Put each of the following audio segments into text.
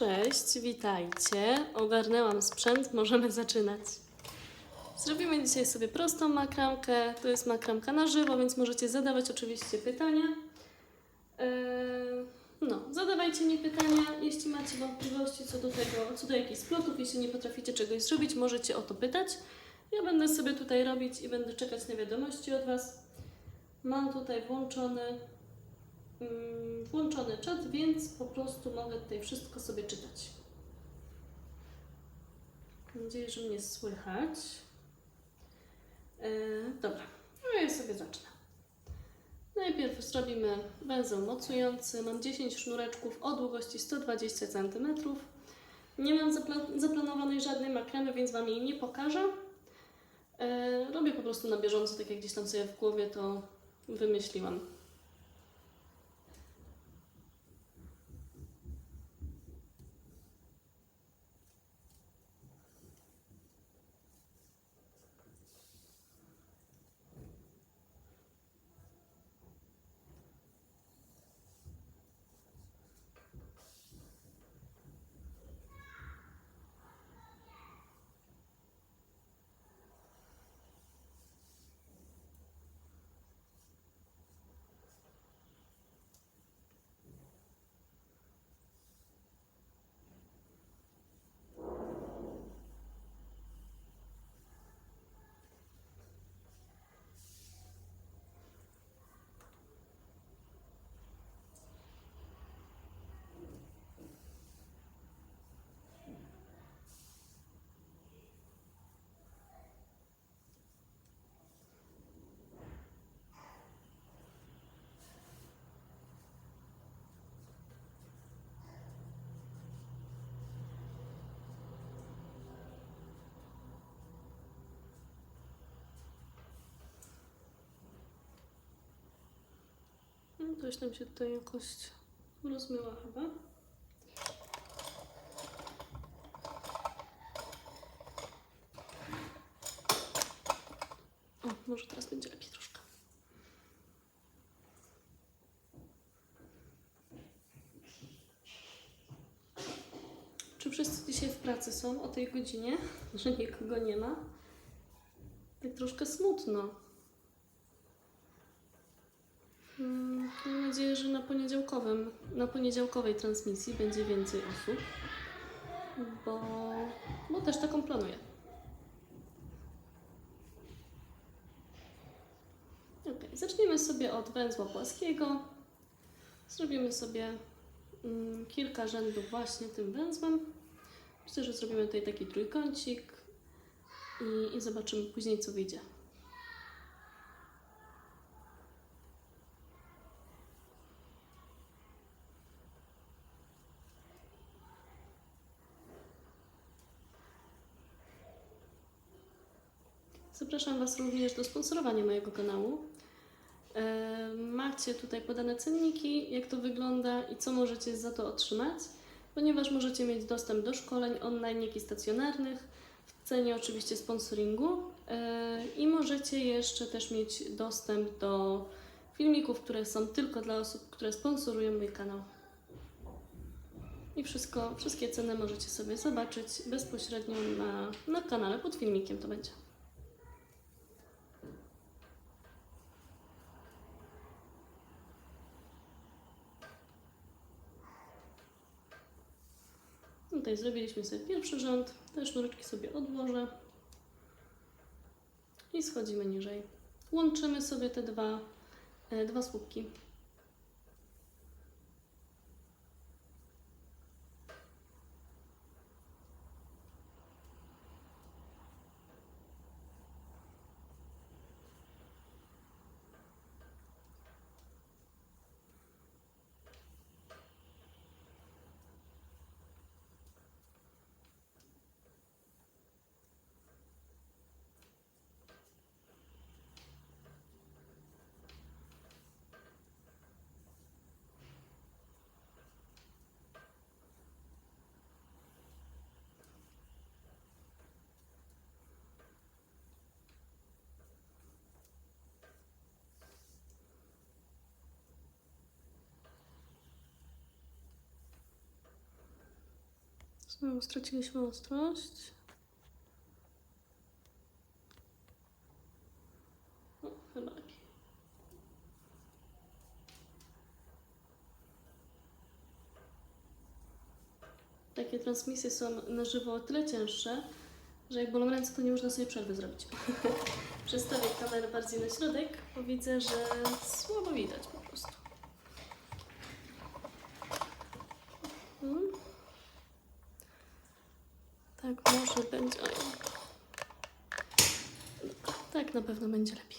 Cześć, witajcie. Ogarnęłam sprzęt, możemy zaczynać. Zrobimy dzisiaj sobie prostą makramkę. To jest makramka na żywo, więc możecie zadawać oczywiście pytania. Eee, No, zadawajcie mi pytania, jeśli macie wątpliwości co do tego, co do jakichś splotów, jeśli nie potraficie czegoś zrobić, możecie o to pytać. Ja będę sobie tutaj robić i będę czekać na wiadomości od Was. Mam tutaj włączony włączony czat, więc po prostu mogę tutaj wszystko sobie czytać. Mam nadzieję, że mnie słychać. E, dobra, no ja sobie zacznę. Najpierw zrobimy węzeł mocujący. Mam 10 sznureczków o długości 120 cm. Nie mam zapla- zaplanowanej żadnej makramy, więc Wam jej nie pokażę. E, robię po prostu na bieżąco, tak jak gdzieś tam sobie w głowie to wymyśliłam. Coś tam się tutaj jakoś rozmyła chyba. O, może teraz będzie lepiej troszkę. Czy wszyscy dzisiaj w pracy są o tej godzinie? Że nikogo nie ma? Tak troszkę smutno. Mm, Mam nadzieję, że na poniedziałkowym, na poniedziałkowej transmisji będzie więcej osób, bo, bo też taką planuję. Ok, zacznijmy sobie od węzła płaskiego. Zrobimy sobie mm, kilka rzędów właśnie tym węzłem. Myślę, że zrobimy tutaj taki trójkącik i, i zobaczymy później, co wyjdzie. Zapraszam Was również do sponsorowania mojego kanału. E, Macie tutaj podane cenniki, jak to wygląda i co możecie za to otrzymać, ponieważ możecie mieć dostęp do szkoleń online, jak i stacjonarnych, w cenie oczywiście sponsoringu e, i możecie jeszcze też mieć dostęp do filmików, które są tylko dla osób, które sponsorują mój kanał. I wszystko, wszystkie ceny możecie sobie zobaczyć bezpośrednio na, na kanale pod filmikiem to będzie. Tutaj zrobiliśmy sobie pierwszy rząd, te sznureczki sobie odłożę i schodzimy niżej. Łączymy sobie te dwa, e, dwa słupki. Znowu straciliśmy ostrość. O, chyba. Takie transmisje są na żywo o tyle cięższe, że jak bolą ręce, to nie można sobie przerwy zrobić. Przestawię kamerę bardziej na środek, bo widzę, że słabo widać po prostu. Mhm. Tak, może będzie. Oj. Dobra, Tak na pewno będzie lepiej.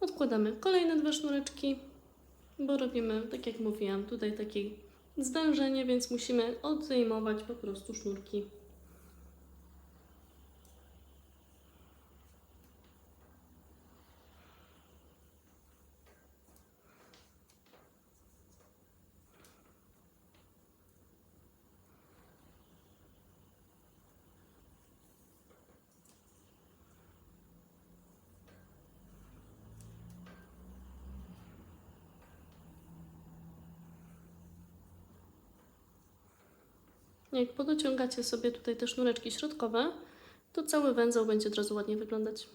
Odkładamy kolejne dwa sznureczki, bo robimy, tak jak mówiłam, tutaj takie zwężenie, więc musimy odejmować po prostu sznurki. Jak podociągacie sobie tutaj te sznureczki środkowe, to cały węzeł będzie od razu ładnie wyglądać.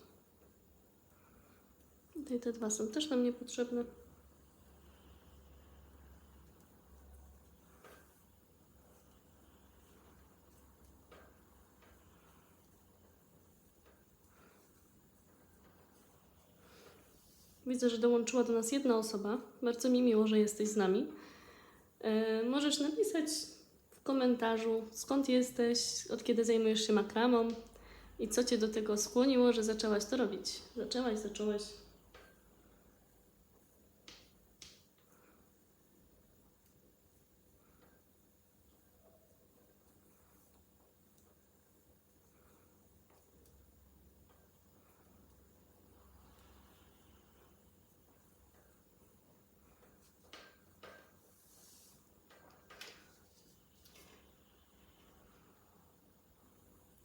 Tutaj te dwa są też nam niepotrzebne. Widzę, że dołączyła do nas jedna osoba. Bardzo mi miło, że jesteś z nami. E, możesz napisać w komentarzu, skąd jesteś, od kiedy zajmujesz się makramą i co Cię do tego skłoniło, że zaczęłaś to robić. Zaczęłaś, zaczęłaś.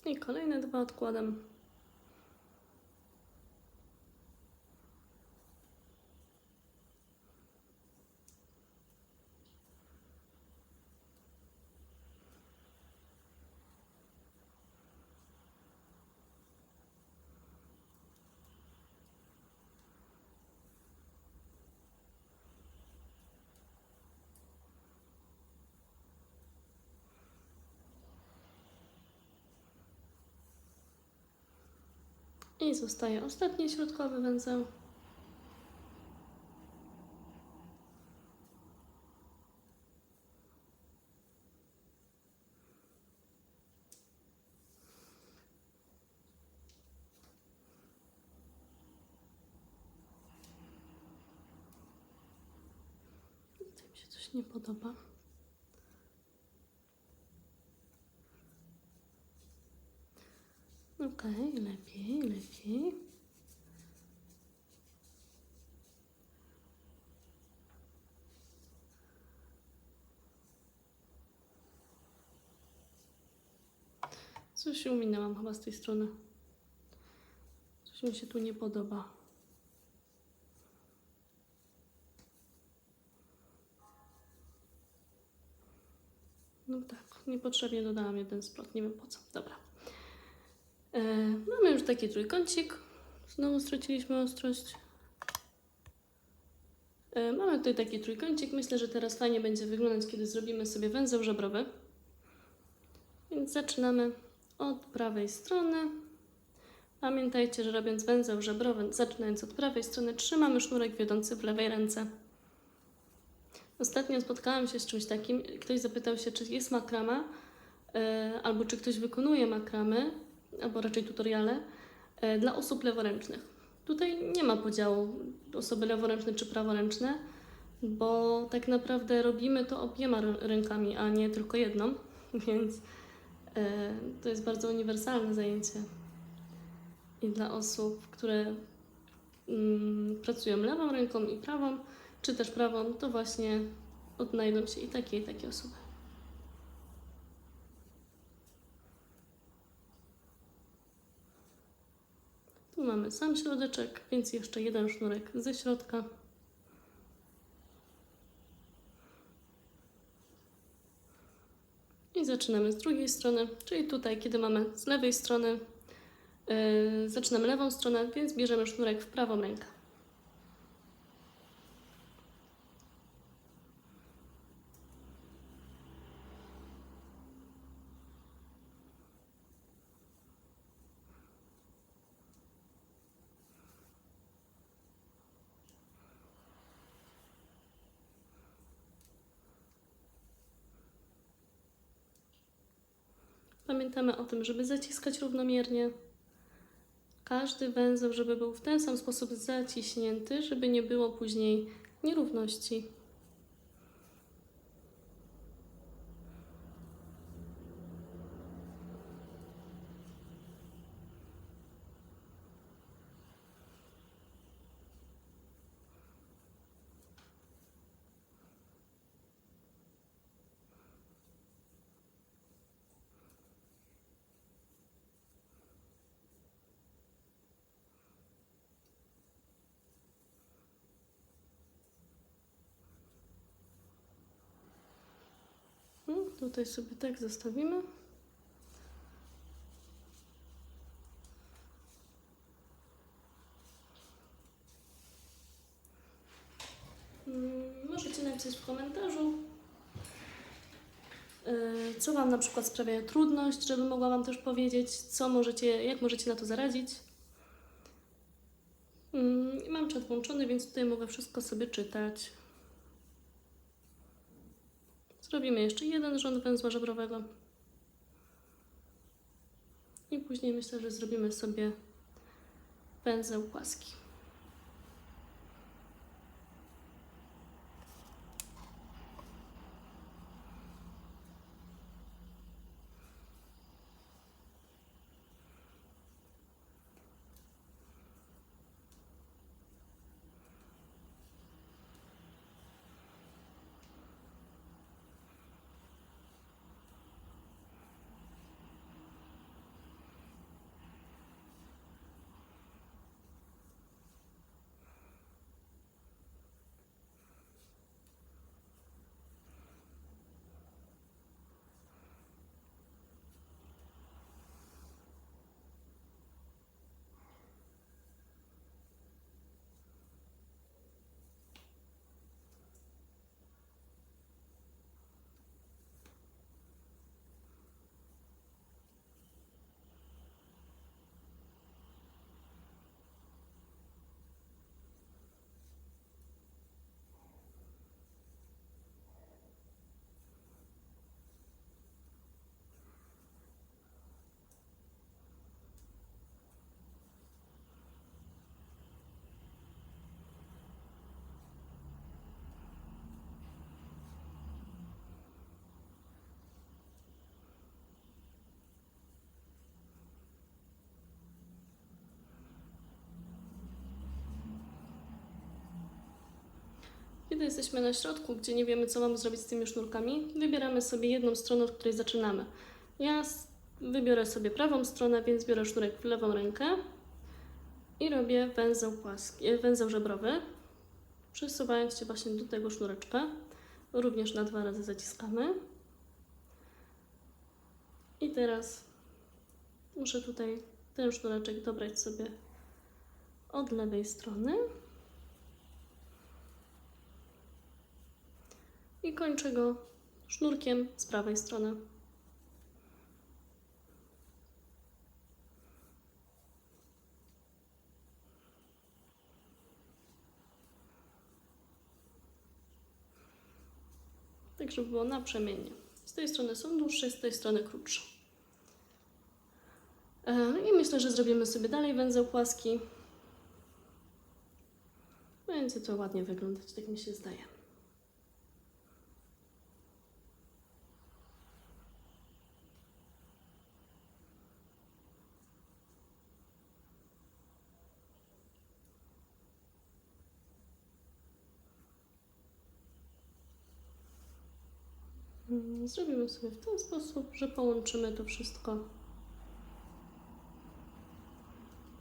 I kolejne dwa odkładam. I zostaje ostatni środkowy węzeł. Mi się coś nie podoba. Okej, lepiej, lepiej. Coś się uminęłam chyba z tej strony. Coś mi się tu nie podoba. No tak, niepotrzebnie dodałam jeden splot, nie wiem po co. Dobra. E, mamy już taki trójkącik. Znowu straciliśmy ostrość. E, mamy tutaj taki trójkącik. Myślę, że teraz fajnie będzie wyglądać, kiedy zrobimy sobie węzeł żebrowy. Więc zaczynamy od prawej strony. Pamiętajcie, że robiąc węzeł żebrowy, zaczynając od prawej strony, trzymamy sznurek wiodący w lewej ręce. Ostatnio spotkałam się z czymś takim. Ktoś zapytał się, czy jest makrama, e, albo czy ktoś wykonuje makramy, albo raczej tutoriale, e, dla osób leworęcznych. Tutaj nie ma podziału osoby leworęczne czy praworęczne, bo tak naprawdę robimy to obiema rę- rękami, a nie tylko jedną, więc to jest bardzo uniwersalne zajęcie. I dla osób, które mm, pracują lewą ręką i prawą, czy też prawą, to właśnie odnajdą się i takie, i takie osoby. Tu mamy sam środeczek, więc jeszcze jeden sznurek ze środka. Zaczynamy z drugiej strony, czyli tutaj, kiedy mamy z lewej strony, yy, zaczynamy lewą stronę, więc bierzemy sznurek w prawą rękę. Pamiętamy o tym, żeby zaciskać równomiernie. Każdy węzeł, żeby był w ten sam sposób zaciśnięty, żeby nie było później nierówności. No, tutaj sobie tak zostawimy. Mm, Możecie napisać w komentarzu, yy, co Wam na przykład sprawia trudność, żeby mogła Wam też powiedzieć, co możecie, jak możecie na to zaradzić. Mm, Mam czat włączony, więc tutaj mogę wszystko sobie czytać. Zrobimy jeszcze jeden rząd węzła żebrowego. I później myślę, że zrobimy sobie węzeł płaski. Kiedy jesteśmy na środku, gdzie nie wiemy, co mamy zrobić z tymi sznurkami, wybieramy sobie jedną stronę, od której zaczynamy. Ja wybiorę sobie prawą stronę, więc biorę sznurek w lewą rękę i robię węzeł płaski, e, węzeł żebrowy, przesuwając się właśnie do tego sznureczka. Również na dwa razy zaciskamy. I teraz muszę tutaj ten sznureczek dobrać sobie od lewej strony. I kończę go sznurkiem z prawej strony. Tak, żeby było naprzemiennie. Z tej strony są dłuższe, z tej strony krótsze. E, I myślę, że zrobimy sobie dalej węzeł płaski. Będzie to ładnie wyglądać, tak mi się zdaje. Zrobimy sobie w ten sposób, że połączymy to wszystko.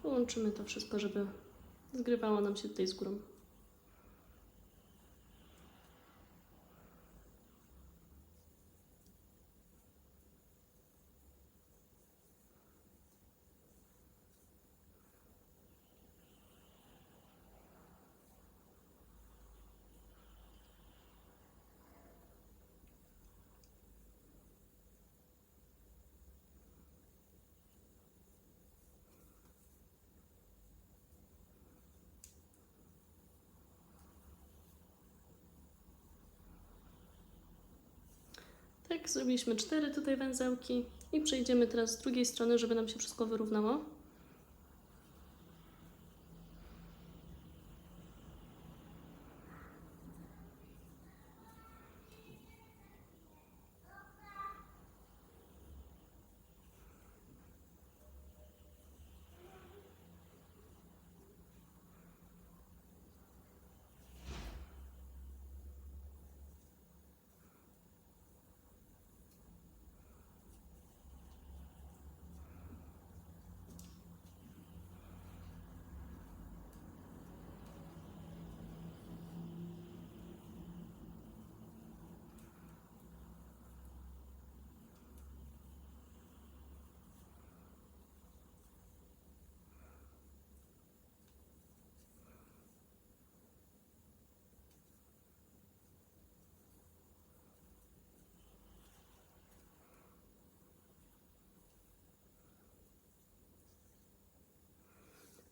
Połączymy to wszystko, żeby zgrywało nam się tutaj z górą. Tak, zrobiliśmy cztery tutaj węzełki i przejdziemy teraz z drugiej strony, żeby nam się wszystko wyrównało.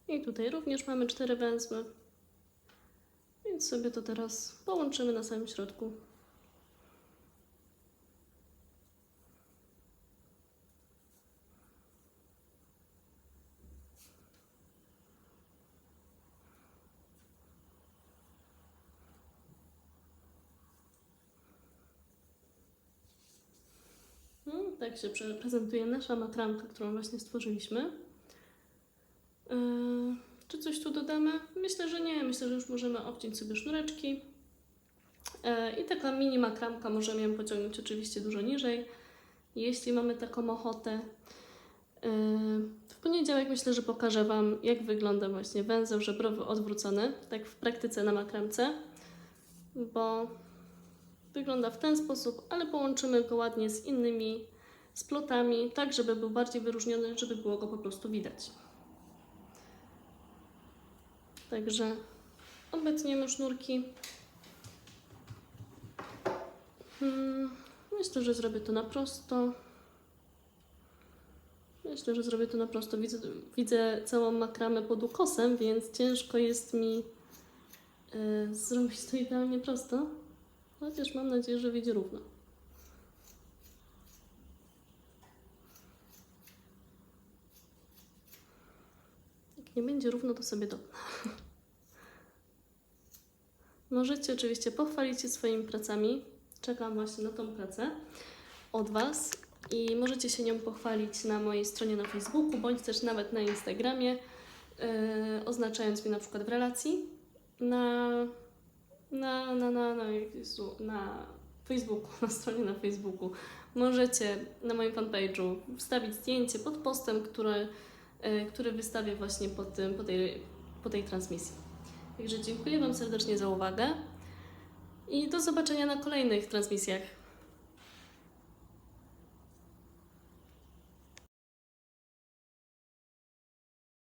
I tutaj również mamy cztery węzły. Więc sobie to teraz połączymy na samym środku. No, tak się pre- prezentuje nasza matramka, którą właśnie stworzyliśmy. Yy, czy coś tu dodamy? Myślę, że nie. Myślę, że już możemy obciąć sobie sznureczki. Yy, I taka mini makramka możemy ją pociągnąć oczywiście dużo niżej, jeśli mamy taką ochotę. Yy, W poniedziałek myślę, że pokażę Wam, jak wygląda właśnie węzeł żebrowy odwrócony, tak w praktyce na makramce, bo wygląda w ten sposób, ale połączymy go ładnie z innymi splotami, tak żeby był bardziej wyróżniony, żeby było go po prostu widać. Także obetniemy sznurki. Hmm, myślę, że zrobię to na prosto. Myślę, że zrobię to na prosto. Widzę, widzę całą makramę pod ukosem, więc ciężko jest mi y, zrobić to idealnie prosto. Chociaż mam nadzieję, że wyjdzie równo. Jak nie będzie równo, to sobie dopnę. Możecie oczywiście pochwalić się swoimi pracami. Czekam właśnie na tą pracę od Was i możecie się nią pochwalić na mojej stronie na Facebooku, bądź też nawet na Instagramie, yy, oznaczając mi na przykład w relacji na, na, na, na, na, na Facebooku, na stronie na Facebooku. Możecie na moim fanpage'u wstawić zdjęcie pod postem, który, yy, który wystawię właśnie po, tym, po, tej, po tej transmisji. Także dziękuję Wam serdecznie za uwagę i do zobaczenia na kolejnych transmisjach.